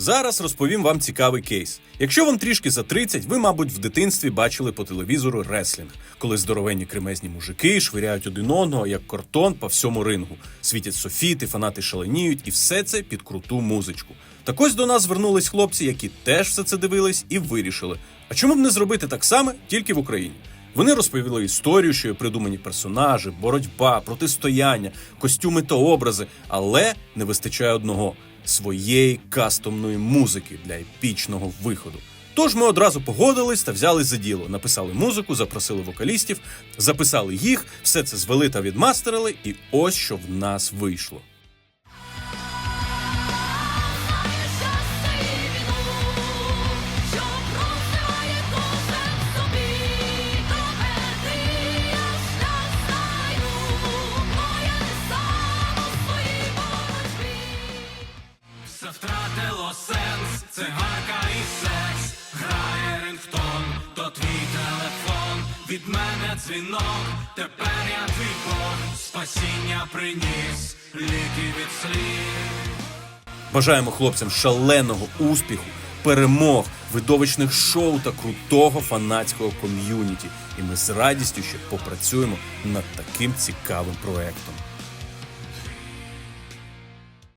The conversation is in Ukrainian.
Зараз розповім вам цікавий кейс. Якщо вам трішки за 30, ви, мабуть, в дитинстві бачили по телевізору реслінг, коли здоровенні кремезні мужики швиряють один одного як кортон по всьому рингу. Світять софіти, фанати шаленіють, і все це під круту музичку. Так ось до нас звернулись хлопці, які теж все це дивились і вирішили. А чому б не зробити так само тільки в Україні? Вони розповіли історію, що є придумані персонажі, боротьба, протистояння, костюми та образи, але не вистачає одного своєї кастомної музики для епічного виходу. Тож ми одразу погодились та взялись за діло. Написали музику, запросили вокалістів, записали їх, все це звели та відмастерили, і ось що в нас вийшло. Все втратило сенс, цигарка і секс, грає рингтон, то твій телефон, від мене дзвінок, тепер я твій Бог, спасіння приніс, ліки від слів. Бажаємо хлопцям шаленого успіху, перемог, видовищних шоу та крутого фанатського ком'юніті. І ми з радістю ще попрацюємо над таким цікавим проектом.